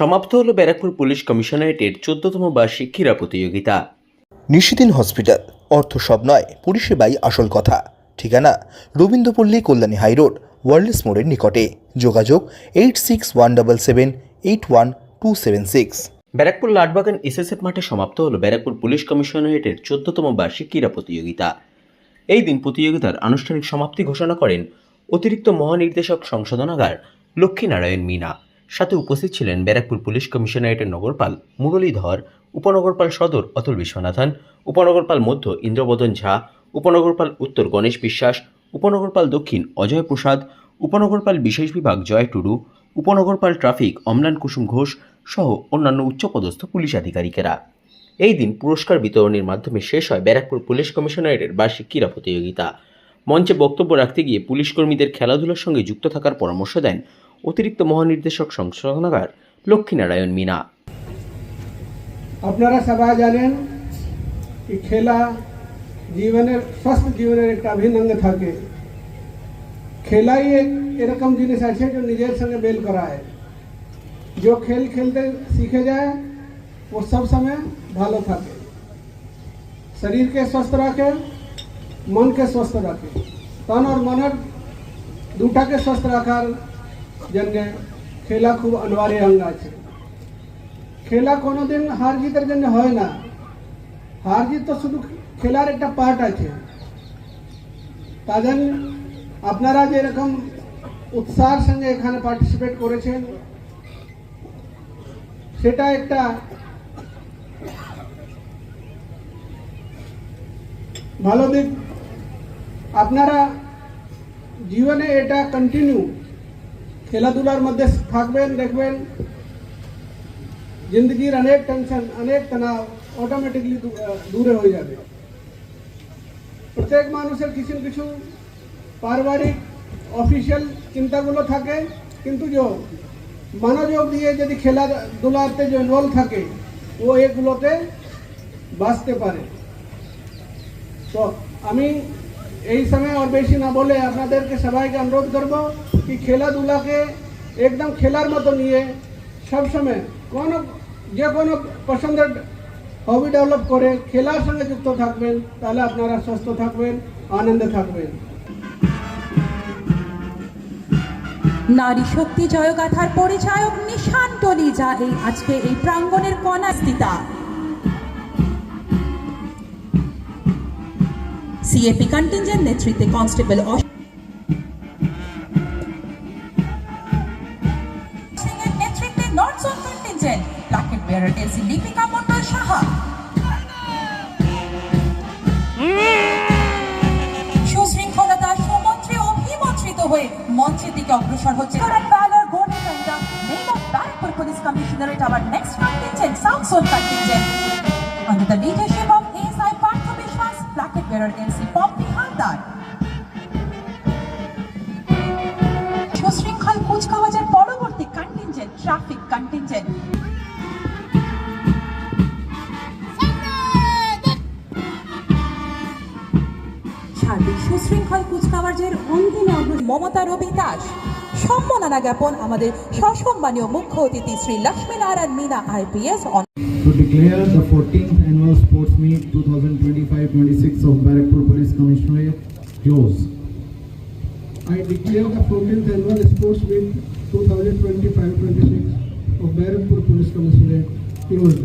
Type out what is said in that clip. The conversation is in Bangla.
সমাপ্ত হলো ব্যারাকপুর পুলিশ কমিশনারেটের চোদ্দতম বার্ষিক ক্রীড়া প্রতিযোগিতা। নিশিদিন হসপিটাল অর্থ সব নয় পরিষেবাই আসল কথা। ঠিকানা রবীন্দ্রপল্লী কল্যাণী হাইরোড ওয়ার্ল্ডস মোড়ের নিকটে। যোগাযোগ eight six one double seven eight one two seven six. Barrackpore Latbagan SSF মাঠে সমাপ্ত হলো ব্যারাকপুর পুলিশ কমিশনারেটের চোদ্দতম বার্ষিক ক্রীড়া প্রতিযোগিতা। এই দিন প্রতিযোগিতার আনুষ্ঠানিক সমাপ্তি ঘোষণা করেন অতিরিক্ত মহানির্দেশক সংশোধনাগার লক্ষ্মীনারায়ণ মিনা। সাথে উপস্থিত ছিলেন ব্যারাকপুর পুলিশ কমিশনারেটের নগরপাল মুরলীধর, উপনগরপাল সদর অতুল বিশ্বনাথন, উপনগরপাল মধ্য ইন্দ্রবদন ঝা, উপনগরপাল উত্তর গণেশ বিশ্বাস, উপনগরপাল দক্ষিণ অজয় প্রসাদ, উপনগরপাল বিশেষ বিভাগ জয় টুডু, উপনগরপাল ট্রাফিক অম্লান কুসুম ঘোষ সহ অন্যান্য উচ্চপদস্থ পুলিশ আধিকারিকেরা। এই দিন পুরস্কার বিতরণের মাধ্যমে শেষ হয় ব্যারাকপুর পুলিশ কমিশনারেটের বার্ষিক ক্রীড়া প্রতিযোগিতা। মঞ্চে বক্তব্য রাখতে গিয়ে পুলিশ কর্মীদের খেলাধুলার সঙ্গে যুক্ত থাকার পরামর্শ দেন অতিরিক্ত মহানির্দেশক সংশোধনাগার লক্ষ্মীনারায়ণ মিনা। আপনারা সবাই জানেন খেলা জীবনের, স্বাস্থ্য জীবনের একটা অভিনঙ্গ থাকে। খেলাই এরকম জিনিস আছে যে নিজের সঙ্গে বেল করায়। যে খেল খেলতে শিখে যায়, ও সব সময় ভালো থাকে। শরীরকে স্বস্থ রাখে, মনকে স্বস্থ রাখে। তন আর মনের দুটাকে স্বস্থ রাখার জন্য খেলা খুব অনিবার্য অঙ্গ আছে। খেলা কোনোদিন হার জিতের জন্য হয় না। হার জিত তো শুধু খেলার একটা পার্ট আছে। তা জন্য আপনারা যেরকম উৎসাহের সঙ্গে এখানে পার্টিসিপেট করেছেন, সেটা একটা ভালো দিক। আপনারা জীবনে এটা কন্টিনিউ খেলাধুলার মধ্যে থাকবেন, দেখবেন জিন্দগির অনেক টেনশন অনেক তনাব অটোমেটিকলি দূরে হয়ে যাবে। প্রত্যেক মানুষের কিছু না কিছু পারিবারিক অফিসিয়াল চিন্তাগুলো থাকে, কিন্তু যে মনোযোগ দিয়ে যদি খেলাধুলাতে যে রোল থাকে, ও এগুলোতে বাঁচতে পারে। তো আমি এই সময় আর বেশি না বলে আপনাদেরকে সবাইকে অনুরোধ করব কি খেলাধুলাকে একদম খেলার মতো নিয়ে সবসময় কোনো যে কোনো পছন্দের হবি ডেভেলপ করে খেলার সঙ্গে যুক্ত থাকবেন, তাহলে আপনারা সুস্থ থাকবেন, আনন্দে থাকবেন। নারী শক্তি জয়গাথার পরিচায়ক নিশান টলি যা এই আজকে এই প্রাঙ্গণের কণা স্থিতা সিএপি কন্টিনজেন্ট নেতৃত্বে কনস্টেবল এসি লিপিকা মন্ডল সাহা সুশৃঙ্খলতা সুমন্ত্রী অভিমন্ত্রিত হয়ে মঞ্চের দিকে অগ্রসর হচ্ছে পরবর্তী কন্টিনজেন্ট ট্রাফিক কন্টিনজেন্ট সুশৃঙ্খল কুচকাওয়াজের অন্তিম মমতা রবি দাস সম্মাননা জ্ঞাপন আমাদের সসম্মানীয় মুখ্য অতিথি Shri Lakshminarayan Meena IPS to declare the 14th annual sports meet 2025-26 of Barrackpur Police Commissionerate closed. I declare the 14th annual sports meet 2025-26 of Barrackpur Police Commissionerate closed.